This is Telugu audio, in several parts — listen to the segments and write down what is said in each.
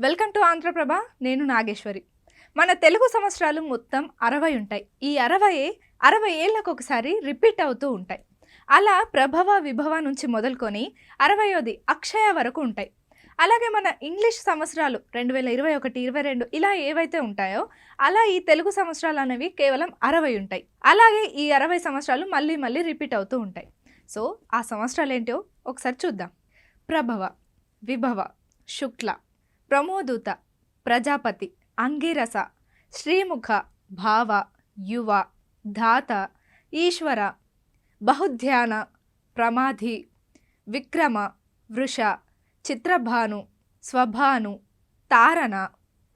వెల్కమ్ టు ఆంధ్రప్రభ నేను నాగేశ్వరి. మన తెలుగు సంవత్సరాలు మొత్తం అరవై ఉంటాయి. ఈ అరవై అరవై ఏళ్ళకు ఒకసారి రిపీట్ అవుతూ ఉంటాయి. అలా ప్రభవ విభవ నుంచి మొదలుకొని అరవయోది అక్షయ వరకు ఉంటాయి. అలాగే మన ఇంగ్లీష్ సంవత్సరాలు రెండు వేల ఇరవై ఒకటి ఇరవై రెండు ఇలా ఏవైతే ఉంటాయో అలా ఈ తెలుగు సంవత్సరాలు అనేవి కేవలం అరవై ఉంటాయి. అలాగే ఈ అరవై సంవత్సరాలు మళ్ళీ మళ్ళీ రిపీట్ అవుతూ ఉంటాయి. సో ఆ సంవత్సరాలు ఏంటో ఒకసారి చూద్దాం. ప్రభవ విభవ శుక్ల ప్రమోదూత ప్రజాపతి అంగిరస శ్రీముఖ భావ యువ ధాత ఈశ్వర బహుధ్యాన ప్రమాధి విక్రమ వృష చిత్రభాను స్వభాను తారణ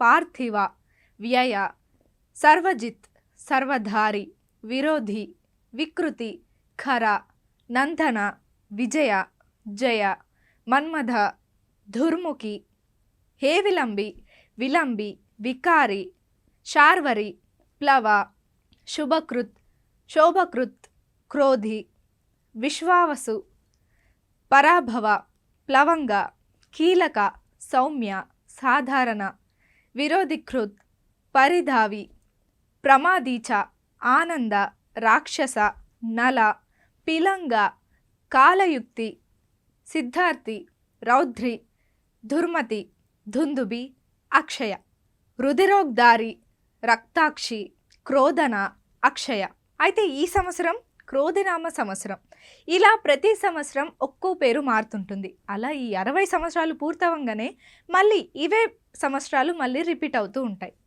పార్థివ వ్యయ సర్వజిత్ సర్వధారి విరోధి వికృతి ఖర నందన విజయ జయ మన్మథ ధుర్ముఖి ಹೇವಿಲಂಬಿ ವಿಲಂಬಿ ವಿಕಾರಿ, ಶಾರ್ವರಿ, ಪ್ಲವ, ಶುಭಕೃತ್, ಶೋಭಕೃತ್, ಕ್ರೋಧಿ, ವಿಶ್ವಾವಸು, ಪರಾಭವ, ಪ್ಲವಂಗ, ಕೀಲಕ, ಸೌಮ್ಯ, ಸಾಧಾರಣ, ವಿರೋಧಿಕೃತ್, ಪರಿಧಾವಿ, ಪ್ರಮಾದೀಚ, ಆನಂದ, ರಾಕ್ಷಸ, ನಲ, ಪಿಲಂಗ, ಕಾಲಯುಕ್ತಿ, ಸಿದ್ಧಾರ್ಥಿ, ರೌದ್ರಿ ದುರ್ಮತಿ ధుందుబి అక్షయ. రుధిరోగ్దారి రక్తాక్షి క్రోధన అక్షయ. అయితే ఈ సంవత్సరం క్రోధినామ సంవత్సరం. ఇలా ప్రతి సంవత్సరం ఒక్కో పేరు మారుతుంటుంది. అలా ఈ అరవై సంవత్సరాలు పూర్తవంగానే మళ్ళీ ఇవే సంవత్సరాలు మళ్ళీ రిపీట్ అవుతూ ఉంటాయి.